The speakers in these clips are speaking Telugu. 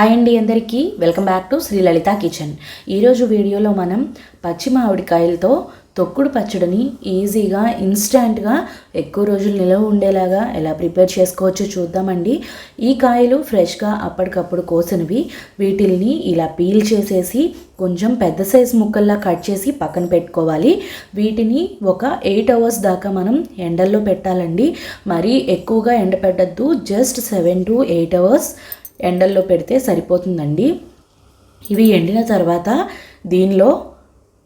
హాయ్ అండి అందరికీ. Welcome back to Shri Lalitha kitchen. ఈరోజు వీడియోలో మనం పచ్చి మామిడికాయలతో తొక్కుడు పచ్చడిని ఈజీగా ఇన్స్టాంట్గా ఎక్కువ రోజులు నిలవ ఉండేలాగా ఎలా ప్రిపేర్ చేసుకోవచ్చో చూద్దామండి. ఈ కాయలు ఫ్రెష్గా అప్పటికప్పుడు కోసినవి వీటిల్ని ఇలా పీల్ చేసేసి కొంచెం పెద్ద సైజ్ ముక్కల్లా కట్ చేసి పక్కన పెట్టుకోవాలి. వీటిని ఒక ఎయిట్ అవర్స్ దాకా మనం ఎండల్లో పెట్టాలండి. మరీ ఎక్కువగా ఎండ పెట్టద్దు just seven to eight hours ఎండల్లో పెడితే సరిపోతుందండి. ఇవి ఎండిన తర్వాత దీనిలో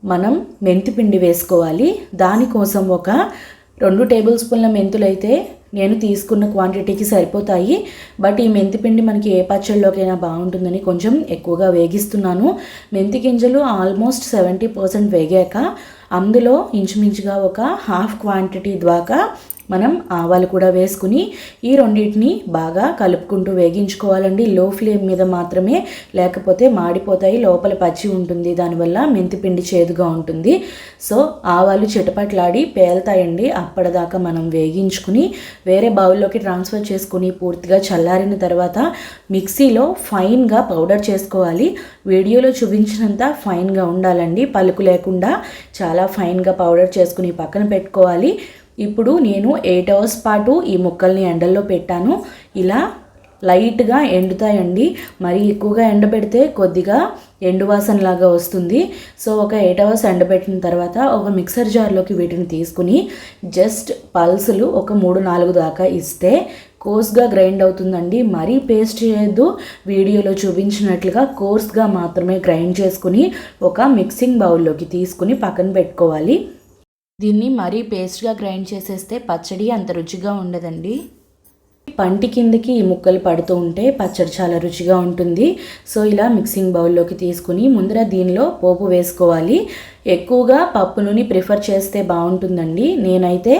మనం మెంతి పిండి వేసుకోవాలి. దానికోసం ఒక రెండు టేబుల్ స్పూన్ల మెంతులు అయితే నేను తీసుకున్న క్వాంటిటీకి సరిపోతాయి. బట్ ఈ మెంతిపిండి మనకి ఏ పచ్చళ్ళలోకైనా బాగుంటుందని కొంచెం ఎక్కువగా వేగిస్తున్నాను. మెంతి గింజలు ఆల్మోస్ట్ సెవెంటీ పర్సెంట్ వేగాక అందులో ఇంచుమించుగా ఒక హాఫ్ క్వాంటిటీ దాకా మనం ఆవాలు కూడా వేసుకుని ఈ రెండింటిని బాగా కలుపుకుంటూ వేగించుకోవాలండి. లో ఫ్లేమ్ మీద మాత్రమే లేకపోతే మాడిపోతాయి లోపల పచ్చి ఉంటుంది దానివల్ల మెంతిపిండి చేదుగా ఉంటుంది. సో ఆవాలు చిటపట్లాడి పేలుతాయండి. అప్పటిదాకా మనం వేగించుకుని వేరే బౌల్లోకి ట్రాన్స్ఫర్ చేసుకుని పూర్తిగా చల్లారిన తర్వాత మిక్సీలో ఫైన్గా పౌడర్ చేసుకోవాలి. వీడియోలో చూపించినంత ఫైన్గా ఉండాలండి. పలుకు లేకుండా చాలా ఫైన్గా పౌడర్ చేసుకుని పక్కన పెట్టుకోవాలి. ఇప్పుడు నేను ఎయిట్ అవర్స్ పాటు ఈ ముక్కల్ని ఎండల్లో పెట్టాను. ఇలా లైట్గా ఎండుతాయండి. మరి ఎక్కువగా ఎండబెడితే కొద్దిగా ఎండు వాసనలాగా వస్తుంది. సో ఒక ఎయిట్ అవర్స్ ఎండబెట్టిన తర్వాత ఒక మిక్సర్ జార్లోకి వీటిని తీసుకుని జస్ట్ పల్సులు ఒక మూడు నాలుగు దాకా ఇస్తే కోర్స్గా గ్రైండ్ అవుతుందండి. మరీ పేస్ట్ చేయొద్దు. వీడియోలో చూపించినట్లుగా కోర్స్గా మాత్రమే గ్రైండ్ చేసుకుని ఒక మిక్సింగ్ బౌల్లోకి తీసుకుని పక్కన పెట్టుకోవాలి. దీన్ని మరీ పేస్ట్గా గ్రైండ్ చేసేస్తే పచ్చడి అంత రుచిగా ఉండదండి. పంటి కిందకి ఈ ముక్కలు పడుతూ ఉంటే పచ్చడి చాలా రుచిగా ఉంటుంది. సో ఇలా మిక్సింగ్ బౌల్లోకి తీసుకుని ముందర దీనిలో పోపు వేసుకోవాలి. ఎక్కువగా పప్పు నూనె ప్రిఫర్ చేస్తే బాగుంటుందండి. నేనైతే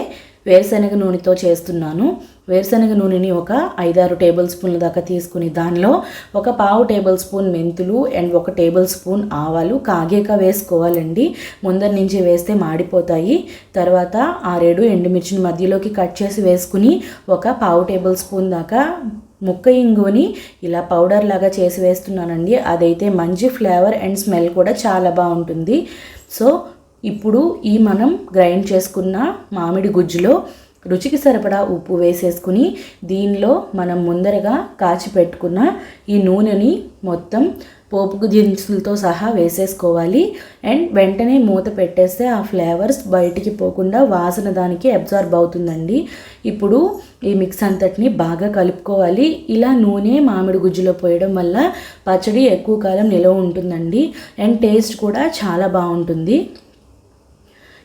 వేరుశనగ నూనెతో చేస్తున్నాను. వేరుశనగ నూనెని ఒక ఐదారు టేబుల్ స్పూన్ల దాకా తీసుకుని దానిలో ఒక పావు టేబుల్ స్పూన్ మెంతులు అండ్ ఒక టేబుల్ స్పూన్ ఆవాలు కాగేక వేసుకోవాలండి. ముందర నుంచి వేస్తే మాడిపోతాయి. తర్వాత ఆరేడు ఎండుమిర్చిని మధ్యలోకి కట్ చేసి వేసుకుని ఒక పావు టేబుల్ స్పూన్ దాకా ముక్క ఇంగుని ఇలా పౌడర్ లాగా చేసి వేస్తున్నానండి. అదైతే మంచి ఫ్లేవర్ అండ్ స్మెల్ కూడా చాలా బాగుంటుంది. సో ఇప్పుడు ఈ మనం గ్రైండ్ చేసుకున్న మామిడి గుజ్జులో రుచికి సరిపడా ఉప్పు వేసేసుకుని దీనిలో మనం ముందరగా కాచి పెట్టుకున్న ఈ నూనెని మొత్తం పోపు దినుసులతో సహా వేసేసుకోవాలి. అండ్ వెంటనే మూత పెట్టేస్తే ఆ ఫ్లేవర్స్ బయటికి పోకుండా వాసన దానికి అబ్జార్బ్ అవుతుందండి. ఇప్పుడు ఈ మిక్స్ అంతటిని బాగా కలుపుకోవాలి. ఇలా నూనె మామిడి గుజ్జులో పోయడం వల్ల పచ్చడి ఎక్కువ కాలం నిలవ ఉంటుందండి. అండ్ టేస్ట్ కూడా చాలా బాగుంటుంది.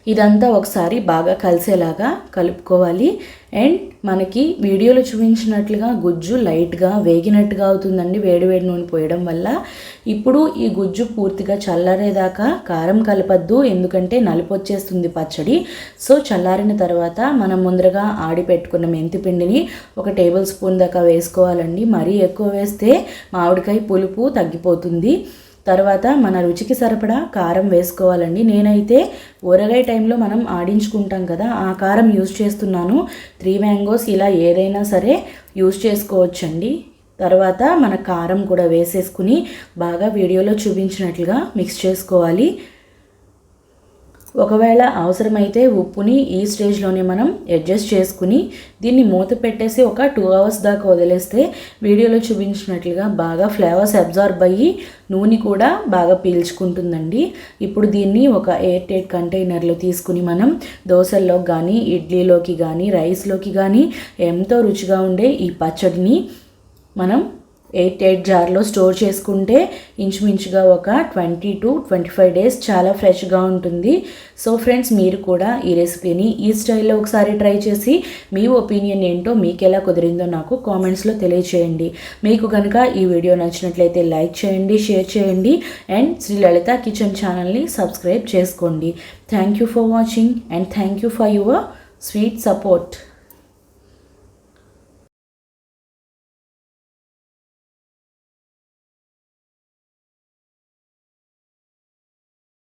ఇదంతా ఒకసారి బాగా కలిసేలాగా కలుపుకోవాలి. అండ్ మనకి వీడియోలో చూపించినట్లుగా గుజ్జు లైట్గా వేగినట్టుగా అవుతుందండి వేడివేడి నూనె పోయడం వల్ల. ఇప్పుడు ఈ గుజ్జు పూర్తిగా చల్లారేదాకా కారం కలపద్దు ఎందుకంటే నలుపు వచ్చేస్తుంది పచ్చడి. సో చల్లారిన తర్వాత మనం ముందరగా ఆడి పెట్టుకున్న మెంతి పిండిని ఒక టేబుల్ స్పూన్ దాకా వేసుకోవాలండి. మరీ ఎక్కువ వేస్తే మామిడికాయ పులుపు తగ్గిపోతుంది. తర్వాత మన రుచికి సరిపడా కారం వేసుకోవాలండి. నేనైతే ఊరగాయ టైంలో మనం ఆడించుకుంటాం కదా ఆ కారం యూజ్ చేస్తున్నాను. త్రీ మ్యాంగోస్ ఇలా ఏదైనా సరే యూజ్ చేసుకోవచ్చండి. తర్వాత మన కారం కూడా వేసేసుకుని బాగా వీడియోలో చూపించినట్లుగా మిక్స్ చేసుకోవాలి. ఒకవేళ అవసరమైతే ఉప్పుని ఈ స్టేజ్లోనే మనం అడ్జస్ట్ చేసుకుని దీన్ని మూత పెట్టేసి ఒక టూ అవర్స్ దాకా వదిలేస్తే వీడియోలో చూపించినట్లుగా బాగా ఫ్లేవర్స్ అబ్జార్బ్ అయ్యి నూనె కూడా బాగా పీల్చుకుంటుందండి. ఇప్పుడు దీన్ని ఒక ఎయిర్ టైట్ కంటైనర్లో తీసుకుని మనం దోశల్లోకి కానీ ఇడ్లీలోకి కానీ రైస్లోకి కానీ ఎంతో రుచిగా ఉండే ఈ పచ్చడిని మనం ఎయిట్ ఎయిట్ జార్లో స్టోర్ చేసుకుంటే ఇంచుమించుగా ఒక twenty two twenty five days చాలా ఫ్రెష్గా ఉంటుంది. సో ఫ్రెండ్స్ మీరు కూడా ఈ రెసిపీని ఈ స్టైల్లో ఒకసారి ట్రై చేసి మీ ఒపీనియన్ ఏంటో మీకు ఎలా కుదిరిందో నాకు కామెంట్స్లో తెలియచేయండి. మీకు కనుక ఈ వీడియో నచ్చినట్లయితే లైక్ చేయండి షేర్ చేయండి అండ్ శ్రీ లలిత కిచెన్ ఛానల్ని సబ్స్క్రైబ్ చేసుకోండి. Thank you for watching and thank you for your sweet support.